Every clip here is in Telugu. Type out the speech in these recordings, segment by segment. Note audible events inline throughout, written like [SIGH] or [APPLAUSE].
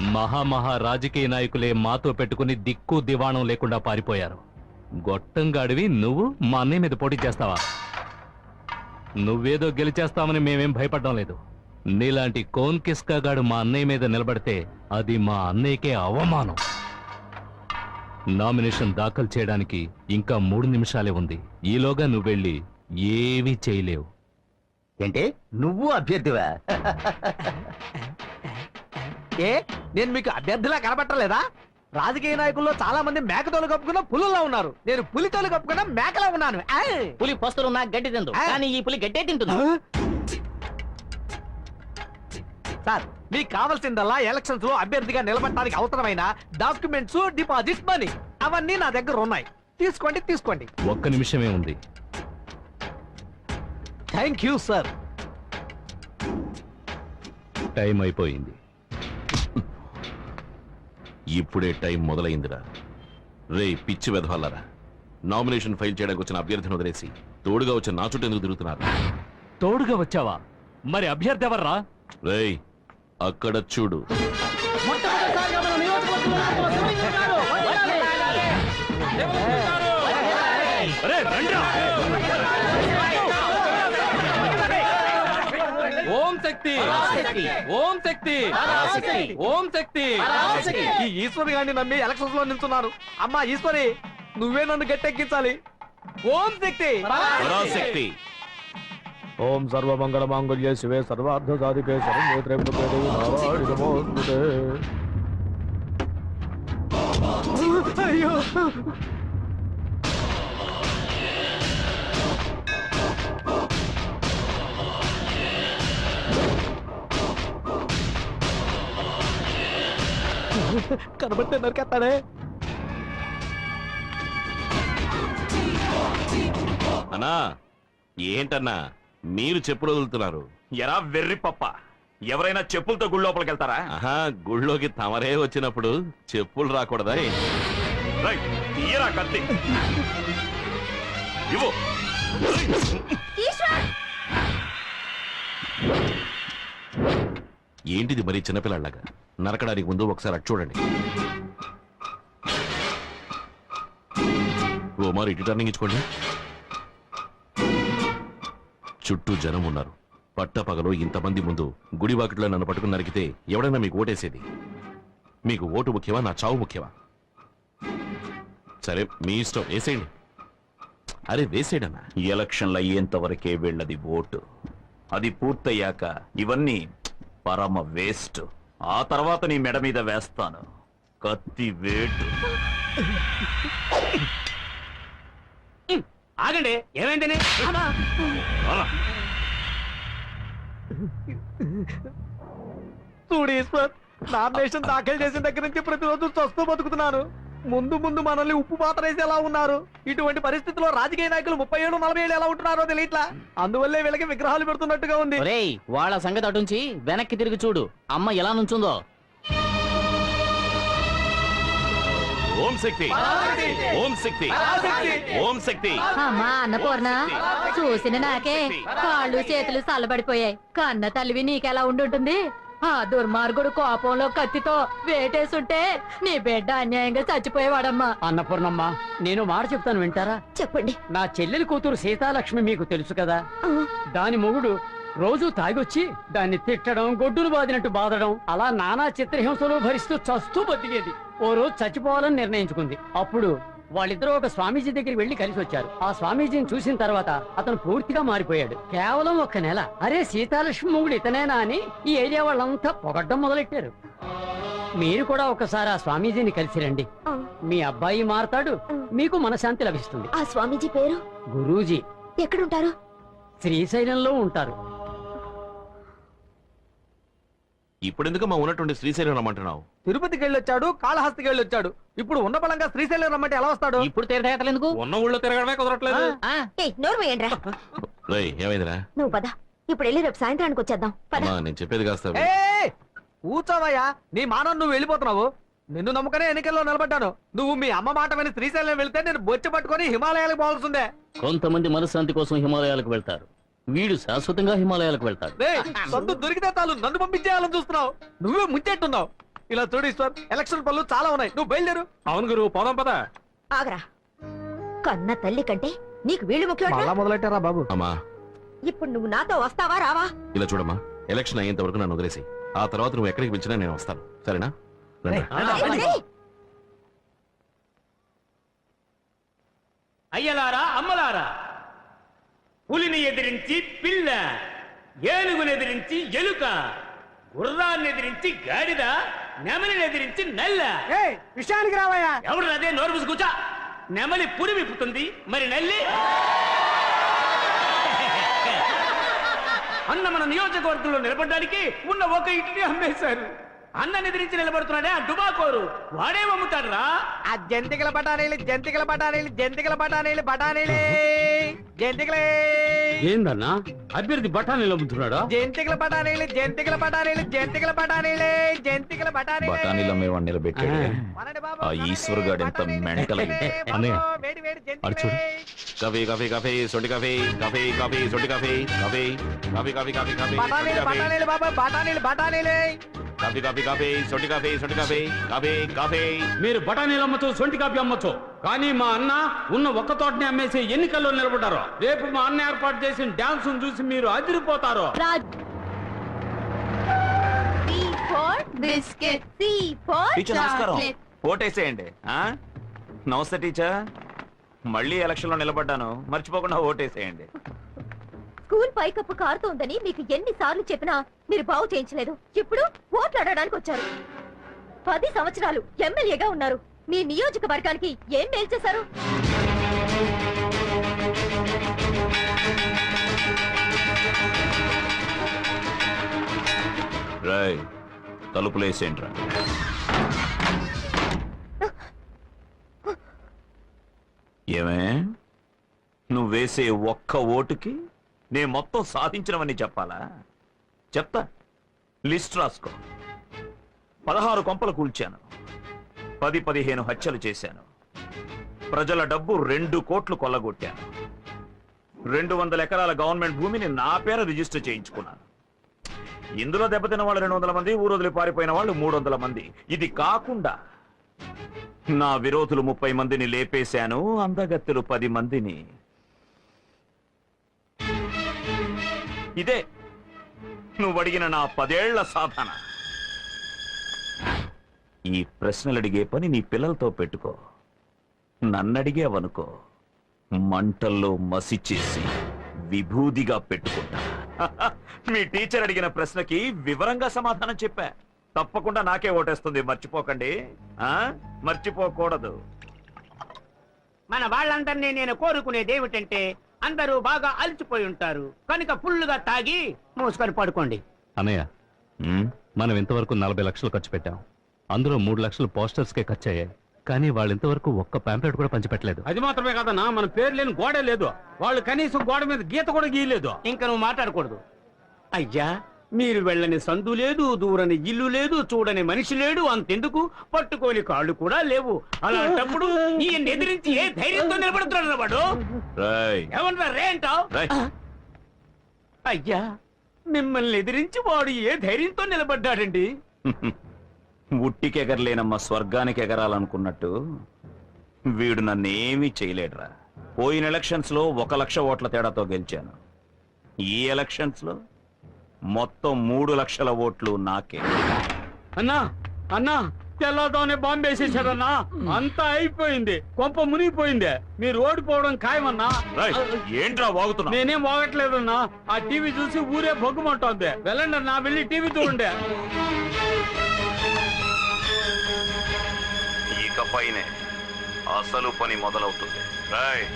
మహామహా రాజకీయ నాయకులే మాతో పెట్టుకుని దిక్కు దివాణం లేకుండా పారిపోయారు. గొట్టంగాడివి నువ్వు మా అన్నయ్య మీద పోటీ చేస్తావా? నువ్వేదో గెలిచేస్తామని మేమేం భయపడడం లేదు. నీలాంటి కోన్ కిస్కాగాడు మా అన్నయ్య మీద నిలబడితే అది మా అన్నయ్యకే అవమానం. నామినేషన్ దాఖలు చేయడానికి ఇంకా మూడు నిమిషాలే ఉంది. ఈలోగా నువ్వు వెళ్ళి ఏమీ చేయలేవు. ఏంటి? నువ్వు అభ్యర్థివా? [LAUGHS] ఏ నేను మీకు అభ్యర్థిలా కనబట్టలేదా రాజకీయ నాయకుల్లో చాలా మంది మేకతోలు కప్పుకున్న పులుల్లో ఉన్నారు. నేను పులితోలు కప్పుకున్న మేకలా ఉన్నాను. ఆయ్. పులి పస్తులున్నా గడ్డి తిందు. ఆ. కానీ ఈ పులి గడ్డే తింటుంది. సార్ మీకు కావాల్సిందల్లా ఎలక్షన్స్లో అభ్యర్థిగా నిలబడటానికి అవసరమైన డాక్యుమెంట్స్ డిపాజిట్ మనీ. అవన్నీ నా దగ్గర ఉన్నాయి. తీసుకోండి తీసుకోండి. ఒక్క నిమిషమే ఉంది. Thank you sir. టైం అయిపోయింది. ఇప్పుడే టైం మొదలైందిరా. రే పిచ్చి వెధవాలరా నామినేషన్ ఫైల్ చేయడానికి వచ్చిన అభ్యర్థిని వదిలేసి తోడుగా వచ్చిన నా చుట్టూ ఎందుకు తిరుగుతున్నారు? తోడుగా వచ్చావా? మరి అభ్యర్థి ఎవర్రా? రేయ్ అక్కడ చూడు. ఓం శక్తి. ఓం శక్తి. ఓం శక్తి. ఈ ఈశ్వరి గారిని నమ్మి ఎలక్షన్స్లో నిల్చున్నారు. అమ్మా ఈశ్వరి నువ్వే నన్ను గట్టెక్కించాలి. ఓం శక్తి. ఓం సర్వమంగళ మాంగళ్య శివే సర్వార్థ సాధికే నమోస్తుతే. అయ్యో. కనబడితే నరికేస్తాడే. అన్నా ఏంటన్నా మీరు చెప్పులు వదులుతున్నారు. ఎరా వెర్రి పప్ప ఎవరైనా చెప్పులతో గుడి లోపలికి వెళ్తారా? ఆహా గుళ్ళోకి తమరే వచ్చినప్పుడు చెప్పులు రాకూడదా తీయరా కత్తి. ఇవ్వు. ఏంటిది మరి చిన్నపిల్లలాగా నరకడానికి ముందు ఒకసారి అటు చూడండి. ఓ మరి ఇటు టర్నింగ్ ఇచ్చుకోండి. చుట్టూ జనం ఉన్నారు. పట్టపగలు ఇంతమంది ముందు గుడివాకిట్లో నన్ను పట్టుకుని నరికితే ఎవడైనా మీకు ఓటేసేది? మీకు ఓటు ముఖ్యమా నా చావు ముఖ్యమా? సరే మీ ఇష్టం వేసేయండి. అరే వేసేయడన్నా ఎలక్షన్లు అయ్యేంత వరకే వెళ్ళది ఓటు. అది పూర్తయ్యాక ఇవన్నీ పరమ వేస్ట్. ఆ తర్వాత నీ మెడ మీద వేస్తాను. కత్తి వేటు. ఆగండి ఏమైందని. చూడు ఈశ్వర్ నామినేషన్ దాఖలు చేసిన దగ్గర నుంచి ప్రతిరోజు చస్తూ బతుకుతున్నాను. ముందు ముందు మనల్ని ఉప్పు పాత్ర వేసి ఎలా ఉన్నారు. ఇటువంటి పరిస్థితిలో రాజకీయ నాయకులు ముప్పై ఏడు నలభై ఏళ్ళు ఎలా ఉంటున్నారో తెలియట్లా అందువల్లే వీళ్ళకి విగ్రహాలు పెడుతున్నట్టుగా ఉంది. ఒరేయ్ వాళ్ళ సంగతి అటుంచి వెనక్కి తిరిగి చూడు. అమ్మ ఎలా నుంచుందో. ఓం శక్తి. ఓం శక్తి. ఓం శక్తి. అమ్మా అన్నపూర్ణ చూసిన నాకే కాళ్ళు చేతులు చల్లబడిపోయాయి కన్న తల్లివి నీకెలా ఉండుంటుంది? ఆ దుర్మార్గుడు కోపంలో కత్తితో వేటేసుంటే నీ బిడ్డ అన్యాయంగా చచ్చిపోయేవాడమ్మా. అన్నపూర్ణమ్మ నేను మాట చెప్తాను వింటారా? చెప్పండి. నా చెల్లెలి కూతురు సీతాలక్ష్మి మీకు తెలుసు కదా. దాని మొగుడు రోజు తాగొచ్చి దాన్ని తిట్టడం గొడ్డును బాదినట్టు బాదడం అలా నానా చిత్రహింసలు భరిస్తూ చస్తూ బతికేది. ఓ రోజు చచ్చిపోవాలని నిర్ణయించుకుంది. అప్పుడు వాళ్ళిద్దరూ ఒక స్వామీజీ దగ్గరికి వెళ్ళి కలిసి వచ్చారు ఆ స్వామీజీని చూసిన తర్వాత అతను పూర్తిగా మారిపోయాడు. కేవలం ఒక్క నెల. అరే సీతాలక్ష్మి మొగుడు ఇతనేనా అని ఈ ఏరియా వాళ్ళంతా పొగడ్డం మొదలెట్టారు. మీరు కూడా ఒకసారి ఆ స్వామీజీని కలిసి రండి. మీ అబ్బాయి మారతాడు. మీకు మనశాంతి లభిస్తుంది. ఆ స్వామీజీ పేరు? గురూజీ. ఎక్కడుంటారు? శ్రీశైలంలో ఉంటారు. ఇప్పుడెందుకు మా ఉన్నటువంటి శ్రీశైలం రమ్మంటున్నావు? తిరుపతికి వెళ్ళొచ్చాడు కాళహస్తికి వెళ్ళొచ్చాడు ఇప్పుడు ఉన్న బలంగా శ్రీశైలం రమ్మంటే ఎలా వస్తాడు? ఇప్పుడు తీర్థయాత్రలు ఎందుకు ఉన్న ఊళ్ళో తిరగడమే కుదరట్లేదు. ఆ, నోరు వేయండిరా రేయ్ ఏమైందిరా? నువ్వు పద. ఇప్పుడు వెళ్ళి రేపు సాయంత్రానికి వచ్చేద్దాం. పద. అమ్మా నేను చెప్పేది కాస్త కూర్చోవయ్యా. నీ మానం నువ్వు వెళ్ళిపోతున్నావు. నిన్ను నమ్ముకనే ఎన్నికల్లో నిలబడ్డాను. నువ్వు మీ అమ్మ మాట విని శ్రీశైలం వెళ్తే నేను బొచ్చి పట్టుకొని హిమాలయాలకు పోవాల్సిందే. కొంతమంది మనశ్శాంతి కోసం హిమాలయాలకు వెళ్తారు. వీడు శాశ్వతంగా హిమాలయాలకు వెళ్తాడు. సొంత దొరికితే చాలు. నన్ను పంపించేయాలని చూస్తున్నావు. నువ్వే ముంచెట్టున్నావు ఇలా చూడు ఈశ్వర్ ఎలక్షన్ పనులు చాలా ఉన్నాయి. నువ్వు బయలుదేరు. అవును గురు పోదాం పద. ఆగరా. కన్న తల్లి కంటే నీకు వీళ్ళు ముఖ్యం మొదలెట్టారా బాబు? అమ్మా. ఇప్పుడు నువ్వు నాతో వస్తావా రావా? ఇలా చూడమ్మా. ఎలక్షన్ అయ్యేంత వరకు నన్ను వదిలేసి ఆ తర్వాత నువ్వు ఎక్కడికి పిలిచినా నేను వస్తాను. సరేనా? అయ్యలారా అమ్మలారా? పులిని ఎదిరించి పిల్ల ఏనుగుని ఎదిరించి ఎలుక గుర్రాన్ని ఎదిరించి గాడిద నెమలిని ఎదిరించి నల్ల. విషయానికి రావయ్యా. ఎవడు అదే నోరు మూసి కూర్చో. నెమలి పురి విప్పుతుంది మరి నల్లి? అన్న మన నియోజకవర్గంలో నిలబడడానికి ఉన్న ఒక ఇంటిని అమ్మేశారు. అన్న ఎదిరించి నిలబడుతున్నాడే ఆ డుబాకోరు. వాడే అమ్ముతాడురా ఆ జంతికల బఠానీలు జంతికల బఠానీలు జంతికల బఠానీలు బఠానీలే. జంతికలే. ఏందన్నా? అభ్యర్థి బఠానీలు అమ్ముతున్నాడా జంతికల బఠానీలు జంతికల బఠానీలు జంతికల బఠానీలే జంతికల బఠానీలే. బఠానీలు అమ్మేవాడిని నిలబెట్టాడు. ఆ. ఈశ్వర్ గాడు ఎంత మెంటల్ చూడు. జంతికలే. కాఫీ కాఫీ కాఫీ సొంటి కాఫీ కాఫీ కాఫీ సొంటి coffee coffee coffee coffee coffee coffee బఠానీలు బఠానీలు బాబా బఠానీలు బఠానీలే. కాఫీ కాఫీ కాఫీ సొంటి కాఫీ సొంటి కాఫీ కాఫీ కాఫీ. మీరు బఠానీలు అమ్మచ్చు సొంటి కాపీ అమ్మచ్చు. కానీ మా అన్న ఉన్న ఒక్క తోటని అమ్మేసి ఎన్నికల్లో నిలబడ్డారు? రేపు మా అన్న ఏర్పాటు చేసిన డాన్స్ చూసి మీరు అదిరిపోతారు. Raj. B for biscuit. C for teacher నమస్కారం. chocolate. ఓటేసేయండి. ఆ? నమస్తే టీచర్. మళ్ళీ ఎలక్షన్లో నిలబడ్డాను. మర్చిపోకుండా ఓటేసేయండి. స్కూల్ పైకప్పు కారుతోందని మీకు ఎన్నిసార్లు చెప్పినా మీరు బాగు చేయించలేదు. ఇప్పుడు ఓట్లాడడానికి అడగడానికి వచ్చారు. పది సంవత్సరాలు ఎమ్మెల్యేగా ఉన్నారు. మీ నియోజకవర్గానికి ఏం మేలు చేశారు? రాయ్ తలుపులేసేయండి ఏమే? నువ్వేసే ఒక్క ఓటుకి నేను మొత్తం సాధించినవని చెప్పాలా? చెప్తా. లిస్ట్ రాసుకో. పదహారు కొంపలు కూల్చాను. పది పదిహేను హత్యలు చేశాను. ప్రజల డబ్బు రెండు కోట్లు కొల్లగొట్టాను. రెండు వందల ఎకరాల గవర్నమెంట్ భూమిని నా పేర రిజిస్టర్ చేయించుకున్నాను. ఇందులో దెబ్బతిన్న వాళ్ళు రెండు వందల మంది ఊరొదిలి పారిపోయిన వాళ్ళు మూడు వందల మంది. ఇది కాకుండా నా విరోధులు ముప్పై మందిని లేపేశాను అందగత్తెలు పది మందిని. ఇదే నువ్వు అడిగిన నా పదేళ్ళ సాధన. ఈ ప్రశ్నలు అడిగే పని నీ పిల్లలతో పెట్టుకో. నన్నడిగేవనుకో మంటల్లో మసి చేసి విభూదిగా పెట్టుకుంటా. మీ టీచర్ అడిగిన ప్రశ్నకి వివరంగా సమాధానం చెప్పా. తప్పకుండా నాకే ఓటేస్తుంది. మర్చిపోకండి. ఆ? మర్చిపోకూడదు. మన వాళ్ళందరినీ నేను కోరుకునేది ఏమిటంటే అందరూ బాగా అలసిపోయి ఉంటారు. కనుక ఫుల్లుగా తాగి మూసుకొని పడుకోండి. అన్నయ్య మనం ఇంతవరకు నలభై లక్షలు ఖర్చు పెట్టాం. అందులో మూడు లక్షలు పోస్టర్స్ కే ఖర్చు అయ్యాయి కానీ వాళ్ళు ఇంతవరకు ఒక్క పాంప్లెట్ కూడా పంచిపెట్టలేదు. అది మాత్రమే కదన్నా మన పేరు లేని గోడే లేదు. వాళ్ళు కనీసం గోడ మీద గీత కూడా గీయలేదు. ఇంకా నువ్వు మాట్లాడకూడదు. అయ్యా మీరు వెళ్ళని సందు లేదు దూరని ఇల్లు లేదు చూడని మనిషి లేడు అంతెందుకు? పట్టుకోని కాళ్ళు కూడా లేవు. అలాంటప్పుడు ఈయన ఎదిరించి ఏ ధైర్యంతో నిలబడుతున్నాడు వాడు? రేయ్, ఏమన్నా రే అంటావ్? రేయ్, అయ్యా మిమ్మల్ని ఎదిరించి వాడు ఏ ధైర్యంతో నిలబడ్డాడండి? ఉట్టికెగరలేనమ్మ స్వర్గానికి ఎగరాలనుకున్నట్టు వీడు నన్నేమీ చేయలేడురా. పోయిన ఎలక్షన్స్లో ఒక లక్ష ఓట్ల తేడాతో గెలిచాను. ఈ ఎలక్షన్స్లో మొత్తం మూడు లక్షల ఓట్లు నాకే. అన్నా అన్నా తెల్లతోనే బాంబు వేసేసాడన్నా. అంతా అయిపోయింది. కొంప మునిగిపోయింది. మీరు ఓడిపోవడం ఖాయమన్నా. రేయ్, ఏంట్రా వాగుతున్నా నేనేం వాగట్లేదన్నా. ఆ టీవీ చూసి ఊరే బొగ్గుమంటోంది వెళ్ళండి అన్నా వెళ్ళి టీవీ చూడండి. ఇకపైనే అసలు పని మొదలవుతుంది. రేయ్,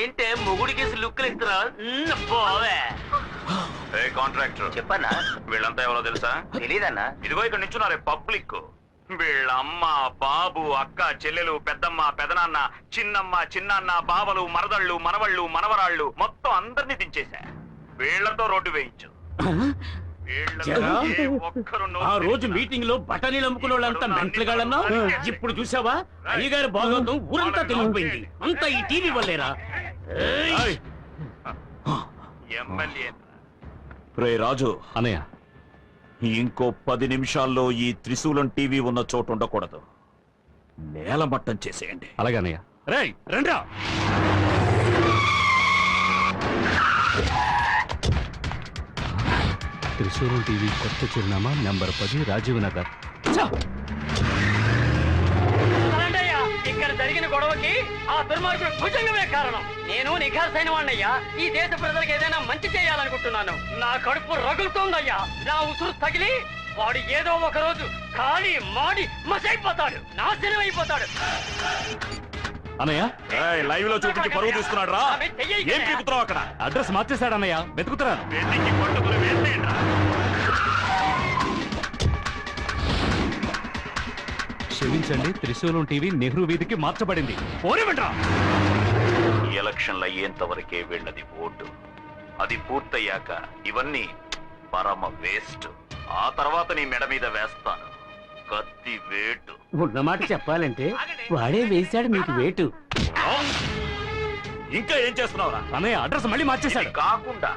ఏంటే మొగుడికేసి లుక్కులు ఇస్తున్నా? పోవే. ఏ కాంట్రాక్టర్. చెప్పన్నా? వీళ్ళంతా ఎవరో తెలుసా? తెలీదన్నా? ఇదిగో ఇక్కడ నించున్నారే పబ్లిక్ వీళ్ళ అమ్మ బాబు అక్క చెల్లెలు పెద్దమ్మ పెదనాన్న చిన్నమ్మ చిన్నాన్న బావలు మరదళ్ళు మనవళ్ళు మనవరాళ్ళు మొత్తం అందరినీ దించేశా. వీళ్ళతో రోడ్డు వేయించు. ఆ రోజు మీటింగ్లో బఠానీలు అమ్ముకునే వాళ్ళంతా మెంట్లుగాళ్ళన్నా ఇప్పుడు చూసావా? అయ్యగారి భాగవతం ఊరంతా తెలిసిపోయింది అంతా ఈ టీవీ వల్లేరా? రే రాజు. అన్నయ్య. ఇంకో పది నిమిషాల్లో ఈ త్రిశూలం టీవీ ఉన్న చోటు ఉండకూడదు. నేలమట్టం చేసేయండి. అలాగే అన్నయ్య. రేయ్ రండ్రా! త్రిశూలం టీవీ కొత్త చిరునామా నెంబర్ పది రాజీవ్ నగర్ ఇక్కడ జరిగిన గొడవకి ఆ దుర్మార్గుడు భుజంగమే కారణం. నేను నిఘాసైన వాణ్ణయ్యా. ఈ దేశ ప్రజలకు ఏదైనా మంచి చేయాలనుకుంటున్నాను. నా కడుపు రగులుతోందయ్యా. నా ఉసురు తగిలి వాడు ఏదో ఒక రోజు ఖాళీ మాడి మసైపోతాడు. నాశనం అయిపోతాడు అన్నయ్య? లైవ్లో చూపించి పరువు తీసుకున్నాడు రా ఏం పీకుతున్నావు అక్కడ? అడ్రస్ మార్చేశాడు అన్నయ్య. వెతుకుతున్నాను. క్షమించండి త్రిశూలం టీవీ నెహ్రూ వీధికి మార్చబడింది. పోనివ్వండ్రా. ఈ ఎలక్షన్లు అయ్యేంత వరకే వీళ్ళది ఓటు. అది పూర్తయ్యాక ఇవన్నీ పరమ వేస్ట్. ఆ తర్వాత నీ మెడ మీద వేస్తాను. కత్తి వేటు. ఉన్నమాట చెప్పాలంటే వాడే వేశాడు మీకు వేటు. ఇంకా ఏం చేస్తున్నావురా? అన్నయ్య అడ్రస్ మళ్ళీ మార్చేశాడు. కాకుండా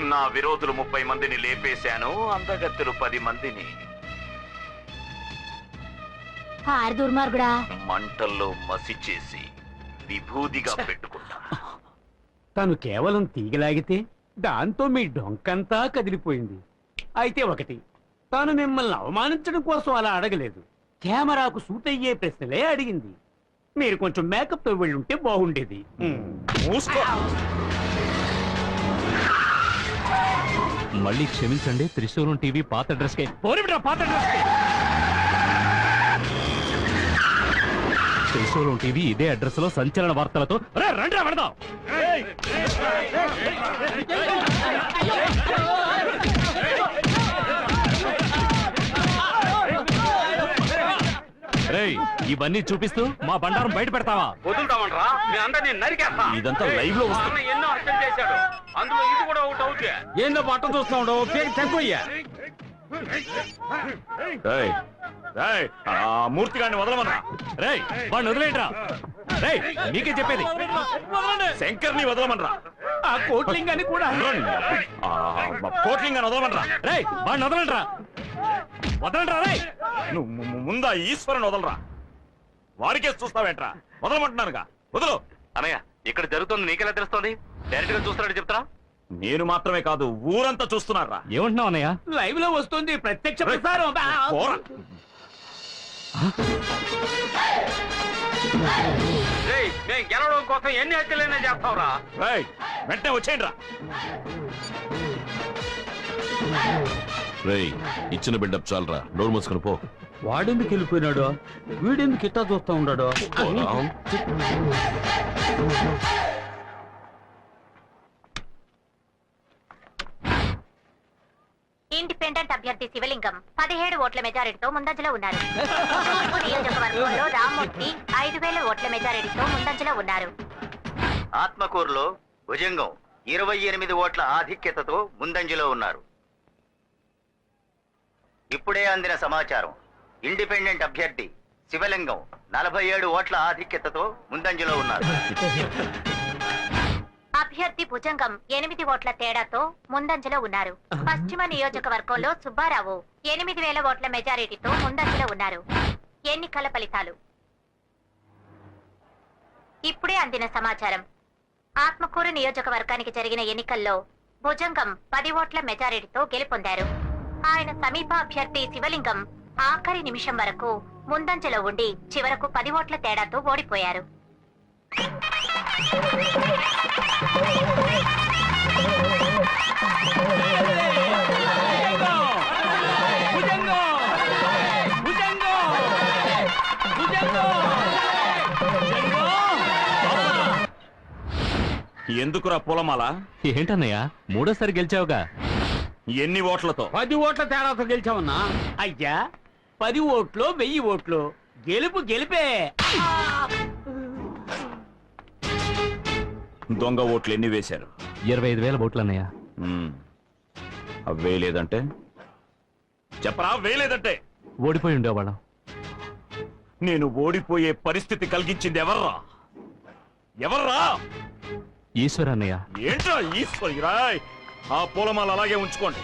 నా విరోధులు ముప్పై మందిని లేపేశాను అందగత్తెలు పది మందిని. ఆరు దుర్మార్గుడా? మంటల్లో మసి చేసి విభూదిగా పెట్టుకుంటా. తను కేవలం తీగలాగితే దాంతో మీ డొంకంతా కదిలిపోయింది. అయితే ఒకటి తాను మిమ్మల్ని అవమానించడం కోసం అలా అడగలేదు. కెమెరాకు సూట్ అయ్యే ప్రశ్నలే అడిగింది. మీరు కొంచెం మేకప్తో వెళ్ళి ఉంటే బాగుండేది మళ్ళీ క్షమించండి త్రిశూలం టీవీ పాత అడ్రస్ పోనివ్వండ్రా పాత అడ్రస్ త్రిశూలం టీవీ ఇదే అడ్రస్లో సంచలన వార్తలతో రే, రండ్రా రేయ్ ఇవన్నీ చూపిస్తూ మా బండారం బయట పెడతావా? వదులుతామంట్రా. మీ అందరినీ నరికేస్తా. ఇదంతా లైవ్లో వస్తుంది. అన్న ఎన్నో అర్థం చేశాడు. అందులో ఇది కూడా ఒకటి అవుతుంది ఏందో పట్ట చూస్తున్నాడు ఏయ్, ఏయ్, ఆ మూర్తి గారిని వదలమన్నా రేయ్ వాడిని వదిలేయట్రా రేయ్ మీకే చెప్పేది. శంకర్ని వదలమనరా. ఆ కోట్లింగాన్ని కూడా కోట్లింగ్ అని వదలమనరా. రేయ్ వాడిని వదలంట్రా వదలంట్రా రేయ్. నువ్వు ము- ము- ముందా ఈశ్వరుని వదలరా. వారికే చూస్తావేంట్రా? వదలమంటున్నానుగా. వదలు. అన్నయ్య ఇక్కడ జరుగుతుంది నీకెలా తెలుస్తుంది? డైరెక్ట్గా చూస్తున్నాడు చెప్తారా? నేను మాత్రమే కాదు ఊరంతా చూస్తున్నారా? ఏమంటున్నావు అన్నయ్య? లైవ్లో వస్తుంది ప్రత్యక్ష ప్రసారం. పోరా. నేను గెలవడం కోసం ఎన్ని హత్యలైనా చేస్తావురా? రేయ్, వెంటనే వచ్చేయండి రా రేయ్ ఇచ్చిన బిల్డప్ చాలరా. డోర్ మూసుకొని పో. వాడెందుకు వెళ్ళిపోయినాడు? వీడెందుకు ఇట్టా చూస్తా ఉన్నాడు. ఇండిపెండెంట్ అభ్యర్థి శివలింగం పదిహేడు ఓట్ల మెజారిటీతో ముందంజలో ఉన్నారు. నియోజకవర్గంలో రామ్మూర్తి ఐదు వేల ఓట్ల మెజారిటీతో ముందంజలో ఉన్నారు. ఆత్మకూరులో భుజంగం ఇరవై ఎనిమిది ఓట్ల ఆధిక్యతతో ముందంజలో ఉన్నారు. ఇప్పుడే అందిన సమాచారం. ఇండిపెండెంట్ అభ్యర్థి శివలింగం నలభై ఏడు ఓట్ల ఆధిక్యతతో ముందంజలో ఉన్నారు. అభ్యర్థి భుజంగం ఎనిమిది ఓట్ల తేడాతో ముందంజలో ఉన్నారు. పశ్చిమ నియోజకవర్గంలో సుబ్బారావు ఎనిమిది వేల ఓట్ల మెజారిటీతో ముందంజలో ఉన్నారు. ఎన్నికల ఫలితాలు. ఇప్పుడే అందిన సమాచారం. ఆత్మకూరు నియోజకవర్గానికి జరిగిన ఎన్నికల్లో భుజంగం పది ఓట్ల మెజారిటీతో గెలుపొందారు. ఆయన సమీప అభ్యర్థి శివలింగం ఆఖరి నిమిషం వరకు ముందంజలో ఉండి చివరకు పది ఓట్ల తేడాతో ఓడిపోయారు. ఎందుకురా పొలమాల? ఏంటన్నయ్య? మూడోసారి గెలిచావుగా. ఎన్ని ఓట్లతో? పది ఓట్ల తేడాతో గెలిచామన్నా అయ్యా పది ఓట్లు వెయ్యి ఓట్లు. గెలుపు గెలిపే. దొంగ ఓట్లు ఎన్ని వేశారు? ఇరవై ఐదు వేల ఓట్లు అన్నయ్య. మ్మ్. అవి వేయలేదంటే? చెప్పరా వేయలేదంటే? ఓడిపోయి ఉండేవాళ్ళం. నేను ఓడిపోయే పరిస్థితి కలిగించింది ఎవర్రా? ఎవర్రా? ఈశ్వర్ అన్నయ్య. ఏంట్రా ఈశ్వరి? రాయ్ ఆ పూలమాల అలాగే ఉంచుకోండి.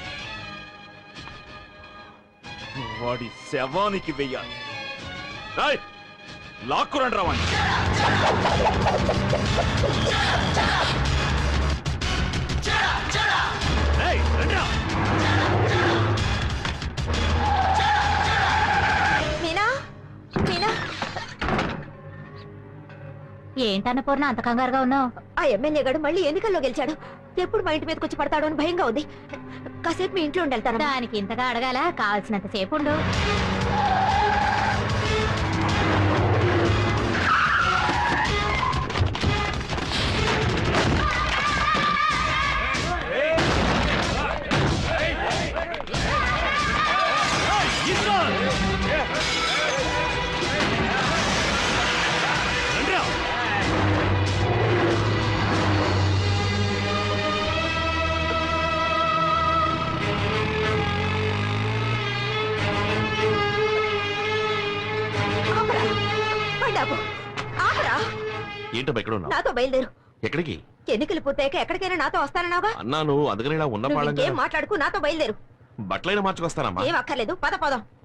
వాడి శవానికి వెయ్యాలి. రాయ్ లాక్కురండి మీనా? ఏంటన్న పూర్ణ అంత కంగారుగా ఉన్నావు? ఆ ఎమ్మెల్యే గడు మళ్ళీ ఎన్నికల్లో గెలిచాడు. ఎప్పుడు మా ఇంటి మీదకి వచ్చి పడతాడు అని భయంగా ఉంది. కాసేపు మీ ఇంట్లో ఉండి దానికి ఇంతగా అడగాల? కావాల్సినంత సేపు ఉండు. Yeah. ఏంటమ్మా ఎక్కడ ఉన్నావు నాతో బయలుదేరు. ఎక్కడికి? ఎన్నికలు పూర్తయ్యాక ఎక్కడికైనా నాతో వస్తానన్నావుగా అన్నాను అందుకని ఇలా ఉన్న మాట్లాడుకు నాతో బయలుదేరు. బట్టలైనా మార్చుకొస్తానమ్మా. ఏం అక్కర్లేదు పద పదం.